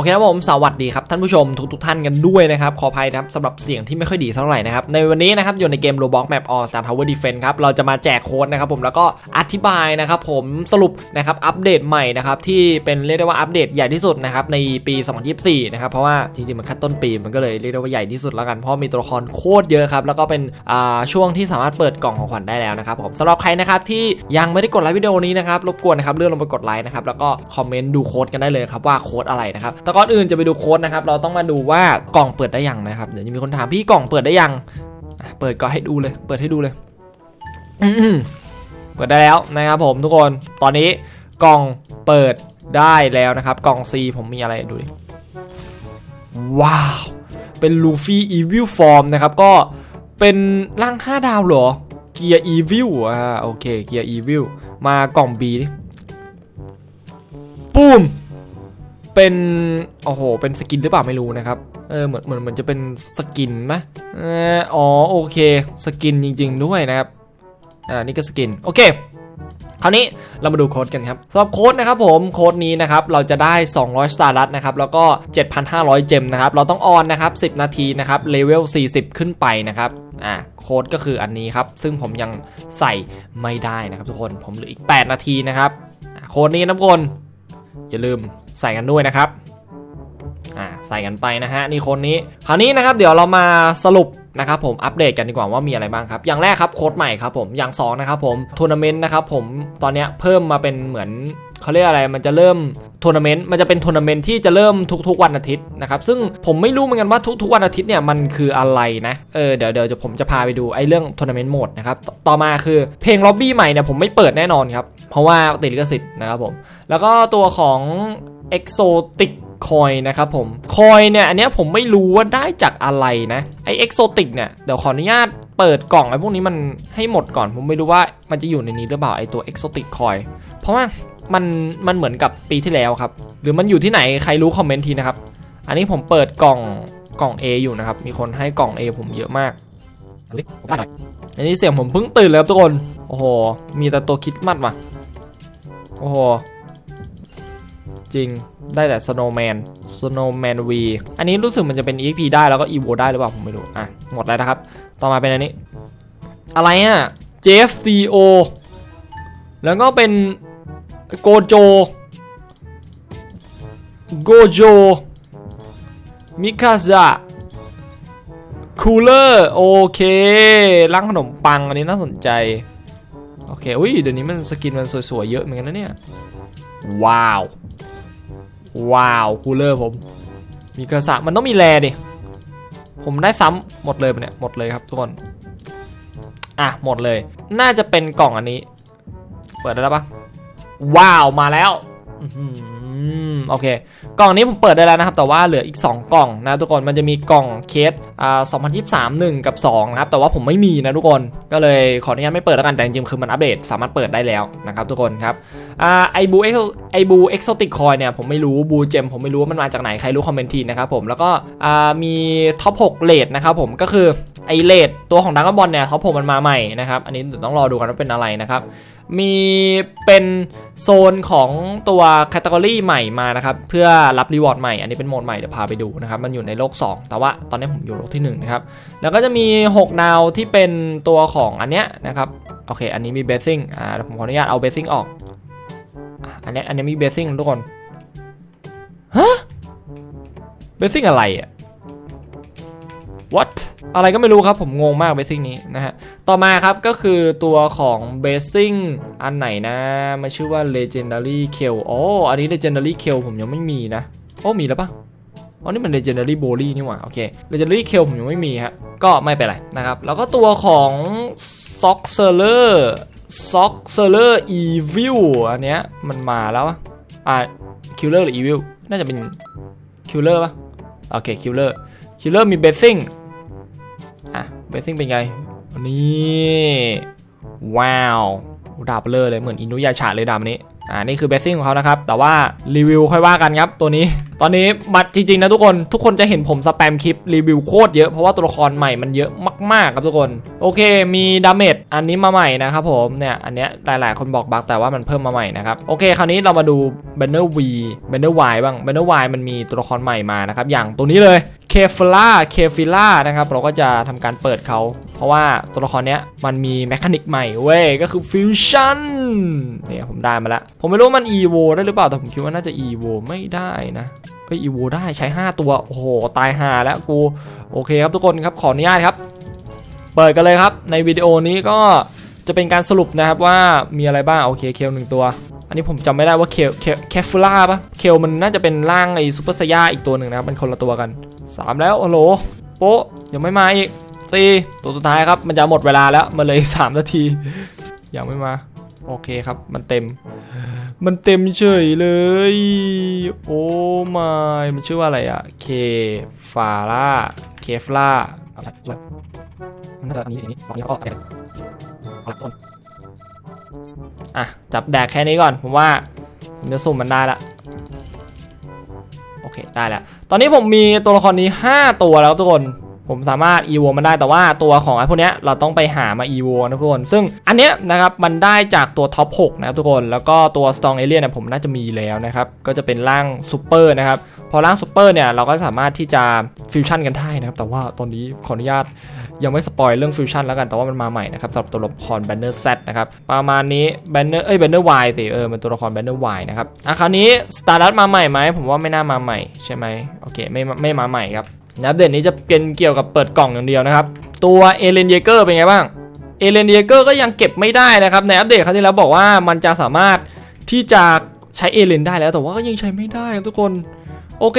โอเคครับผมสวัสดีครับท่านผู้ชมทุกทท่านกันด้วยนะครับขออภัยนะครับสำหรับเสียงที่ไม่ค่อยดีเท่าไหร่นะครับในวันนี้นะครับอยู่ในเกม Roblox Map All Star Tower Defense ครับเราจะมาแจกโค้ดนะครับผมแล้วก็อธิบายนะครับผมสรุปนะครับอัปเดตใหม่นะครับที่เป็นเรียกได้ว่าอัปเดตใหญ่ที่สุดนะครับในปี 2024 นะครับเพราะว่าจริงๆมันแค่ต้นปีมันก็เลยเรียกได้ว่าใหญ่ที่สุดแล้วกันเพราะมีตัวละครโคตรเยอะครับแล้วก็เป็นอ่าช่วงที่สามารถเปิดกล่องของขวัญได้แล้วนะครับผมสำหรับใครนะครับที่ยังไม่ได้กดไลค์วิดีโอนี้นะครับรบกวนนะครับเลื่อนลงไปกดไลค์นะครับแล้วก็คอมเมนต์ดูโค้ดกันได้เลยครับว่าโค้ดอะไรนะครับแต่ก่อนอื่นจะไปดูโค้ดนะครับ เราต้องมาดูว่ากล่องเปิดได้ยังนะครับ เดี๋ยวจะมีคนถามพี่กล่องเปิดได้ยัง เปิดก็ให้ดูเลย เปิดให้ดูเลยเปิดได้แล้วนะครับผมทุกคน ตอนนี้กล่องเปิดได้แล้วนะครับ กล่อง C ผมมีอะไรดูดิ ว้าว เป็นลูฟี่อีวิลฟอร์มนะครับ ก็เป็นร่าง 5 ดาวเหรอ เกียร์อีวิลอ่าโอเค เกียร์อีวิลมากล่อง B ดิปุ้ม เป็นโอ้โหเป็นสกินหรือเปล่าไม่รู้นะครับเออเหมือนเหมือนเหมือนจะเป็นสกินไหมเอออ๋อโอเคสกินจริง ๆ ด้วยนะครับอ่านี่ก็สกินโอเคคราวนี้เรามาดูโค้ดกันครับสำหรับโค้ดนะครับผมโค้ดนี้นะครับเราจะได้ 200 สตาร์ลัตนะครับแล้วก็ 7,500 เจมนะครับเราต้องออนนะครับ 10 นาทีนะครับเลเวล 40 ขึ้นไปนะครับอ่าโค้ดก็คืออันนี้ครับ ซึ่งผมยังใส่ไม่ได้นะครับทุกคนผมเหลืออีก 8 นาทีนะครับโค้ดนี้นะทุกคน อย่าลืม ใส่กันด้วยนะครับอ่าใส่กันไปนะฮะนี่คนนี้ คราวนี้นะครับเดี๋ยวเรามาสรุปนะครับผมอัปเดตกันดีกว่าว่ามีอะไรบ้างครับ อย่างแรกครับโค้ดใหม่ครับผมอย่างสองนะครับผมทัวร์นาเมนต์นะครับผมตอนเนี้ยเพิ่มมาเป็นเหมือน เขาเรียกอะไรมันจะเริ่มทัวร์นาเมนต์มันจะเป็นทัวร์นาเมนต์ที่จะเริ่มทุกๆวันอาทิตย์นะครับซึ่งผมไม่รู้เหมือนกันว่าทุกๆวันอาทิตย์เนี่ยมันคืออะไรนะเออเดี๋ยวเดี๋ยวผมจะพาไปดูไอ้เรื่องทัวร์นาเมนต์โหมดนะครับต่อต่อมาคือเพลงล็อบบี้ใหม่เนี่ยผมไม่เปิดแน่นอนครับเพราะว่าติดลิขสิทธิ์นะครับผมแล้วก็ตัวของ Exotic คอยนะครับผมคอยเนี่ยอันนี้ผมไม่รู้ว่าได้จากอะไรนะไอเอ็กโซติกเนี่ยเดี๋ยวขออนุญาตเปิดกล่องไอพวกนี้มันให้หมดก่อนผมไม่รู้ว่ามันจะอยู่ในนี้หรือเปล่าไอตัวเอ็กโซติกคอยเพราะว่า มันมันเหมือนกับปีที่แล้วครับ หรือมันอยู่ที่ไหนใครรู้คอมเมนต์ทีนะครับ อันนี้ผมเปิดกล่องกล่อง A อยู่นะครับ มีคนให้กล่อง A ผมเยอะมากอันนี้เสียงผมเพิ่งตื่นเลยครับทุกคน โอ้โห มีแต่ตัวคิดมัดมาโอ้โห จริง ได้แต่ Snowman Snowman V อันนี้รู้สึกมันจะเป็น EXP ได้แล้วก็ EVO ได้หรือเปล่าผมไม่รู้ อะ หมดแล้วนะครับ ต่อมาเป็นอันนี้ อะไรอะ JFCO แล้วก็เป็น Gojo Gojo Mikasa Cooler โอเคร้านขนมปังอันนี้น่าสนใจ โอเค อุ้ยเดี๋ยวนี้มันสกินมันสวยๆ เยอะเหมือนกันนะเนี่ย ว้าว ว้าว คูลเลอร์ผม มีกระสะมันต้องมีแรดิ ผมได้ซ้ำหมดเลยปะเนี่ย หมดเลยครับทุกคน อะ หมดเลย น่าจะเป็นกล่องอันนี้ เปิดได้แล้วปะ ว้าวมาแล้วอื้อหือโอเค กล่องนี้ผมเปิดได้แล้วนะครับ แต่ว่าเหลืออีก 2 กล่องนะทุกคนมันจะมีกล่องเคสอ่า2023 1 กับ2นะครับแต่ว่าผมไม่มีนะทุกคนก็เลยขออนุญาตไม่เปิดแล้วกันแต่จริงๆคือมันอัปเดตสามารถเปิดได้แล้วนะครับทุกคนครับอ่าไอบูเอ็กไอบูเอ็กโซติกคอยเนี่ยผมไม่รู้บูเจมผมไม่รู้ว่ามันมาจากไหนใครรู้คอมเมนต์ทีนะครับผมแล้วก็อ่ามีท็อป6เลดนะครับผมก็คือ ไอเลดตัวของดังก์บอลเนี่ยท็อป6มันมาใหม่นะครับ อันนี้ต้องรอดูกันว่าเป็นอะไรนะครับ มีเป็นโซนของตัวแคตตากรีใหม่มานะครับ เพื่อรับรีวอร์ดใหม่ อันนี้เป็นโหมดใหม่เดี๋ยวพาไปดูนะครับ มันอยู่ในโลก 2 แต่ว่าตอนนี้ผมอยู่โลกที่1นะครับ แล้วก็จะมี 6 ดาวที่เป็นตัวของอันเนี้ยนะครับ โอเค อันนี้มีเบสซิ่ง อ่าผมขออนุญาตเอาเบสซิ่งออก อันเนี้ยอันนี้มีเบสซิ่งทุกคน ฮะ เบสซิ่งอะไรอะ what อะไรก็ไม่รู้ครับผมงงมากเบสซิ่งนี้นะฮะ ต่อมาครับก็คือตัวของเบสซิ่งอันไหนนะ มันชื่อว่า Legendary k i l l อ๋ออันนี้ Legendary k i l l ผมยังไม่มีนะ โอ้ มีแล้วปะอ๋อนี่มัน Legendary b o l y นี่หว่า โอเค Legendary k i l l ผมยังไม่มีฮะ ก็ไม่เป็นไรนะครับ แล้วก็ตัวของ s o c c e r e r s o c c e r e r Evil อันเนี้ยมันมาแล้วอะ Killer หรือ Evil น่าจะเป็น Killer ปะโอเค Killer Killer มี Basing อะ Basing เป็นไงนี่ว้าวดาบเลอร์เลยเหมือนอินุยาชาเลยดาบนี้อ่านี่คือเบสซิ่งของเขานะครับ แต่ว่ารีวิวค่อยว่ากันครับตัวนี้ ตอนนี้บัตรจริงๆนะทุกคนทุกคนจะเห็นผมสแปมคลิปรีวิวโคตรเยอะเพราะว่าตัวละครใหม่มันเยอะมากๆครับทุกคน โอเคมีดาเมจอันนี้มาใหม่นะครับผมเนี่ยอันเนี้ยหลายๆคนบอกบักแต่ว่ามันเพิ่มมาใหม่นะครับโอเค คราวนี้เรามาดู b a n n e r V b a n n e r Y บ้าง b a n n e r Y มันมีตัวละครใหม่มานะครับอย่างตัวนี้เลย เคฟล่าเคฟิล่านะครับเราก็จะทำการเปิดเขา เพราะว่าตัวละครเนี้ยมันมีแมคานิกใหม่เว้ย ก็คือฟิวชั่นเนี่ยผมได้มาแล้ว ผมไม่รู้มัน EVO ได้หรือเปล่า แต่ผมคิดว่าน่าจะ EVO ไม่ได้นะเอ้ย EVO ได้ใช้ 5 ตัว โอ้โห ตายหาแล้วกู โอเคครับทุกคนครับขออนุญาตครับ เปิดกันเลยครับ ในวิดีโอนี้ก็จะเป็นการสรุปนะครับว่ามีอะไรบ้าง โอเคเคลหนึ่งตัว อันนี้ผมจำไม่ได้ว่าเคลเคลแคฟูล่าปะเคลมันน่าจะเป็นร่างไอ้ซูเปอร์ไซย่าอีกตัวหนึ่งนะครับเป็นคนละตัวกัน 3 แล้วโอ้โหโป๊ะยังไม่มาอีกสี่ตัวสุดท้ายครับมันจะหมดเวลาแล้วมันเลย3นาที ยังไม่มาโอเคครับมันเต็ม มันเต็มเฉยเลย โอ้ไม่มันชื่อว่าอะไรอะเคฟาร่าเคฟล่าอะไรมันน่าจะอันนี้อันนี้อันนี้ก็อะไรเอาละต้นอะจับแดกแค่นี้ก่อนผมว่าผมจะสุ่มมันได้ละ ได้แล้ว ตอนนี้ผมมีตัวละครนี้ 5 ตัวแล้วทุกคน ผมสามารถ EVO มันได้แต่ว่าตัวของไอ้พวกเนี้ยเราต้องไปหามา EVO นะทุกคน ซึ่งอันเนี้ยนะครับมันได้จากตัวท็อป6นะครับทุกคน แล้วก็ตัว Strong Alien เนี่ยผมน่าจะมีแล้วนะครับ ก็จะเป็นร่างซูเปอร์นะครับ พอร่างซูเปอร์เนี่ยเราก็สามารถที่จะฟิวชั่นกันได้นะครับ แต่ว่าตอนนี้ขออนุญาตยังไม่สปอยเรื่องฟิวชั่นแล้วกัน แต่ว่ามันมาใหม่นะครับสำหรับตัวละคร Banner Z นะครับ ประมาณนี้ Banner เอ้ย Banner Y สิเออเป็นตัวละคร Banner Y นะครับอะคราวนี้ Stardust มาใหม่ไหมผมว่าไม่น่ามาใหม่ใช่ไหมโอเคไม่ไม่มาใหม่ครับ อัปเดตนี้จะเป็นเกี่ยวกับเปิดกล่องอย่างเดียวนะครับ ตัวเอเลนเยเกอร์เป็นไงบ้าง เอเลนเยเกอร์ก็ยังเก็บไม่ได้นะครับ ในอัปเดตครั้งที่แล้วบอกว่ามันจะสามารถที่จะใช้เอเลนได้แล้ว แต่ว่าก็ยังใช้ไม่ได้ครับทุกคน โอเค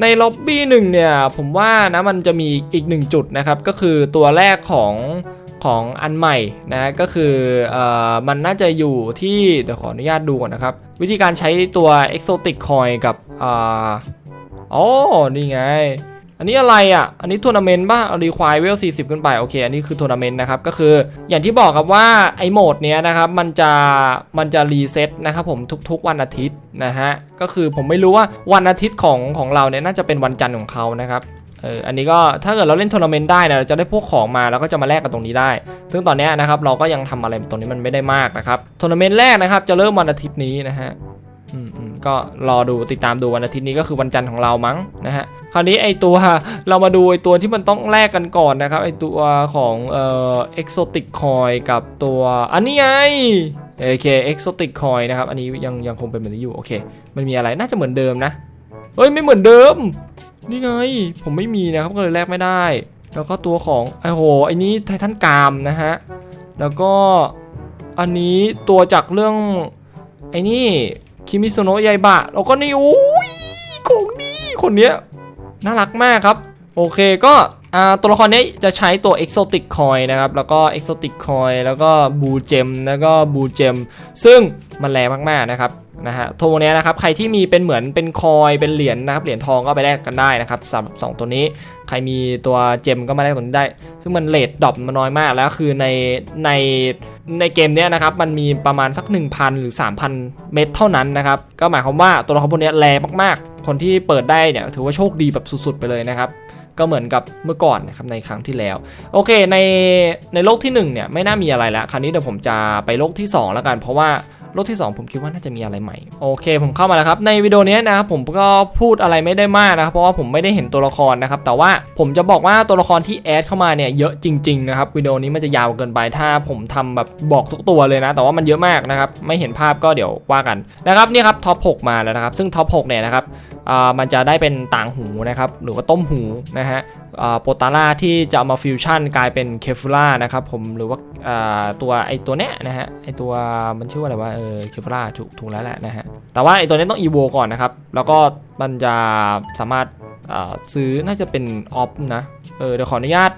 ในล็อบบี้หนึ่งเนี่ยผมว่านะมันจะมีอีกหนึ่งจุดนะครับ ก็คือตัวแรกของของอันใหม่นะก็คือเอ่อมันน่าจะอยู่ที่เดี๋ยวขออนุญาตดูก่อนนะครับ วิธีการใช้ตัว Exotic Coin กับอ่าอ๋อนี่ไง อันนี้อะไรอะ อันนี้ทัวร์นาเมนต์ป่ะรีควายเวล40 ขึ้นไป โอเค อันนี้คือทัวร์นาเมนต์นะครับ ก็คืออย่างที่บอกครับว่าไอ้โหมดเนี้ยนะครับ มันจะมันจะรีเซ็ตนะครับผมทุกๆ วันอาทิตย์นะฮะ ก็คือผมไม่รู้ว่าวันอาทิตย์ของของเราเนี่ยน่าจะเป็นวันจันทร์ของเขานะครับเอออันนี้ก็ถ้าเกิดเราเล่นทัวร์นาเมนต์ได้นะเราจะได้พวกของมาแล้วก็จะมาแลกกันตรงนี้ได้ ซึ่งตอนเนี้ยนะครับเราก็ยังทำอะไรตรงนี้มันไม่ได้มากนะครับทัวร์นาเมนต์แรกนะครับจะเริ่มวันอาทิตย์นี้นะฮะ ก็รอดูติดตามดูวันอาทิตย์นี้ก็คือวันจันทร์ของเรามั้งนะฮะคราวนี้ไอตัวเรามาดูไอตัวที่มันต้องแลกกันก่อนนะครับไอตัวของเอ่อ exotic coin กับตัวอันนี้ไงโอเค exotic coin นะครับอันนี้ยังยังคงเป็นแบบนี้อยู่โอเค มันมีอะไรน่าจะเหมือนเดิมนะเฮ้ยไม่เหมือนเดิม นี่ไง ผมไม่มีนะครับก็เลยแลกไม่ได้ แล้วก็ตัวของไอโหไอนี้ไททันกามนะฮะแล้วก็อันนี้ตัวจากเรื่องไอ้นี่ คิมิโซโนะยายบะแล้วก็นี่อุ้ยของดีคนเนี้ยน่ารักมากครับ โอเคก็ ตัวละครนี้จะใช้ตัว Exotic Coin นะครับ แล้วก็ Exotic Coin แล้วก็บูเจมแล้วก็บูเจมซึ่งมันแรงมาก ๆ นะครับนะฮะโทเนี้ยนะครับ ใครที่มีเป็นเหมือนเป็นคอยเป็นเหรียญนะครับ เหรียญทองก็ไปแลกกันได้นะครับสำหรับสองตัวนี้ ใครมีตัวเจมก็มาแลกตัวนี้ได้ ซึ่งมันเลทดรอปมันน้อยมากแล้วคือในในในเกมเนี้ยนะครับ มันมีประมาณสัก 1,000 หรือ 3,000 เม็ดเท่านั้นนะครับ ก็หมายความว่าตัวละครพวกนี้แรงมากๆ คนที่เปิดได้เนี่ยถือว่าโชคดีแบบสุดๆไปเลยนะครับ ก็เหมือนกับเมื่อก่อนนะครับในครั้งที่แล้ว โอเคในในโลกที่1เนี่ยไม่น่ามีอะไรแล้วคราวนี้เดี๋ยวผมจะไปโลกที่ 2 แล้วกันเพราะว่า โลกที่ 2 ผมคิดว่าน่าจะมีอะไรใหม่ โอเค ผมเข้ามาแล้วครับ ในวิดีโอนี้นะครับผมก็พูดอะไรไม่ได้มากนะครับ เพราะว่าผมไม่ได้เห็นตัวละครนะครับ แต่ว่าผมจะบอกว่าตัวละครที่แอดเข้ามาเนี่ยเยอะจริงๆนะครับ วิดีโอนี้มันจะยาวเกินไป ถ้าผมทำแบบบอกทุกตัวเลยนะ แต่ว่ามันเยอะมากนะครับ ไม่เห็นภาพก็เดี๋ยวว่ากันนะครับ นี่ครับท็อป6มาแล้วนะครับ ซึ่งท็อป6เนี่ยนะครับมันจะได้เป็นต่างหูนะครับ หรือว่าต้มหูนะฮะโปตาร่าที่จะเอามาฟิวชั่นกลายเป็นเคฟูล่านะครับผม หรือว่าอ่าตัวไอตัวเนี้ยนะฮะ ไอตัวมันชื่อว่าอะไรวะเออเคฟูล่าถูกถูกแล้วแหละนะฮะ แต่ว่าไอตัวนี้ต้องอีโวก่อนนะครับ แล้วก็มันจะสามารถซื้อน่าจะเป็นออฟนะ เออเดี๋ยวขออนุญาต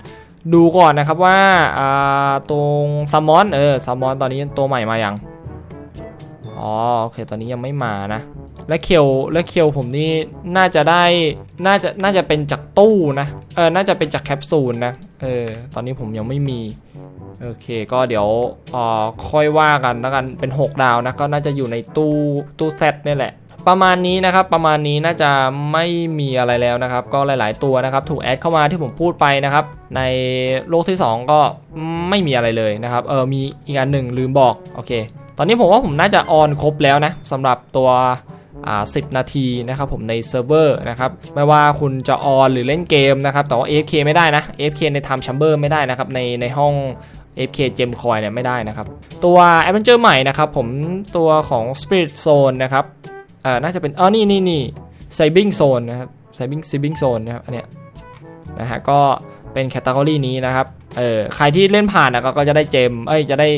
ดูก่อนนะครับว่าอ่าตรงซามอนเออซามอนตอนนี้ตัวใหม่มาอย่างอ๋อโอเคตอนนี้ยังไม่มานะ และเคียวและเคียวผมนี่น่าจะได้น่าจะน่าจะเป็นจากตู้นะเออน่าจะเป็นจากแคปซูลนะเออตอนนี้ผมยังไม่มีโอเคก็เดี๋ยวอ่อค่อยว่ากันแล้วกันเป็น 6 ดาวนะก็น่าจะอยู่ในตู้ตู้เซตนี่แหละประมาณนี้นะครับประมาณนี้น่าจะไม่มีอะไรแล้วนะครับ ก็หลาย ๆ ตัวนะครับ ถูกแอดเข้ามาที่ผมพูดไปนะครับ ในโลกที่ 2 ก็ไม่มีอะไรเลยนะครับเออมีอีกอันหนึ่งลืมบอกโอเค ตอนนี้ผมว่าผมน่าจะออนครบแล้วนะสำหรับตัว 10 นาทีนะครับผมในเซิร์ฟเวอร์นะครับไม่ว่าคุณจะออนหรือเล่นเกมนะครับแต่ว่า AFK ไม่ได้นะ AFK ใน Time Chamber ไม่ได้นะครับในในห้อง AFK Gem Coin เนี่ยไม่ได้นะครับ ตัว Adventure ใหม่นะครับผมตัวของ Spirit Zone นะครับเอ่อน่าจะเป็นอ๋อนี่นี่นี่ Saving Zone นะครับ Saving Saving Zone นะครับอันเนี้ยนะฮะก็เป็นแคตตา o r y นี้นะครับเออใครที่เล่นผ่านนะก็จะได้เจมเอ้ยจะได้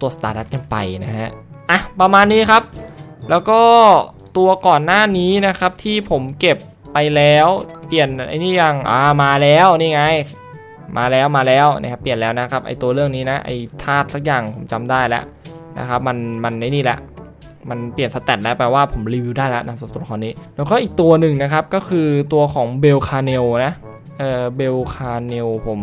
ตัว Stardust กันไปนะฮะอะประมาณนี้ครับ แล้วก็ ตัวก่อนหน้านี้นะครับ ที่ผมเก็บไปแล้ว เปลี่ยนไอ้นี่ยังอ่ามาแล้วนี่ไง มาแล้วมาแล้วนะครับเปลี่ยนแล้วนะครับไอตัวเรื่องนี้นะไอธาตุสักอย่างผมจำได้แล้วนะครับมันมันไอนี่แหละมันเปลี่ยนสแตทแล้วแปลว่าผมรีวิวได้แล้วนะสำหรับตัวละครนี้ แล้วก็อีกตัวหนึ่งนะครับก็คือตัวของเบลคาเนลนะเออเบลคาเนลผม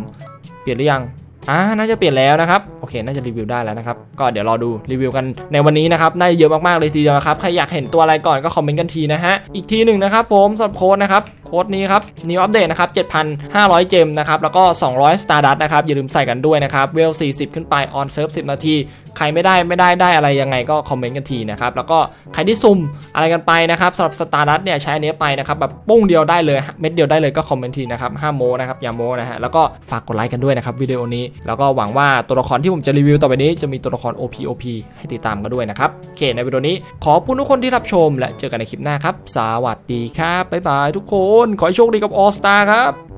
เปลี่ยนหรือยัง อ่าน่าจะเปลี่ยนแล้วนะครับโอเค น่าจะรีวิวได้แล้วนะครับก็เดี๋ยวรอดูรีวิวกันในวันนี้นะครับน่าเยอะมากๆเลยทีเดียวนะครับใครอยากเห็นตัวอะไรก่อนก็คอมเมนต์กันทีนะฮะอีกทีหนึ่งนะครับผมสำหรับโค้ดนะครับโค้ดนี้ครับ new update นะครับ 7,500 เจมนะครับ แล้วก็ 200 stardust นะครับ อย่าลืมใส่กันด้วยนะครับ เวล 40 ขึ้นไป on serve 10 นาที ใครไม่ได้ไม่ได้ได้อะไรยังไงก็คอมเมนต์กันทีนะครับ แล้วก็ใครที่ซุ่มอะไรกันไปนะครับสำหรับ stardust เนี่ยใช้อันนี้ไปนะครับ แบบปุ้งเดียวได้เลย เม็ดเดียวได้เลยก็คอมเมนต์ทีนะครับห้าโมนะครับอย่าโมนะฮะ แล้วก็ฝากกดไลค์กันด้วยนะครับวิดีโอนี้แล้วก็หวังว่าตัวละครที่ผมจะรีวิวต่อไปนี้จะมีตัวละคร OP OP ให้ติดตามกันด้วยนะครับโอเคในวิดีโอนี้ขอบคุณทุกคนที่รับชม และเจอกันในคลิปหน้าครับ สวัสดีครับบ๊ายบายทุกคน ขอให้โชคดีกับออสตาครับ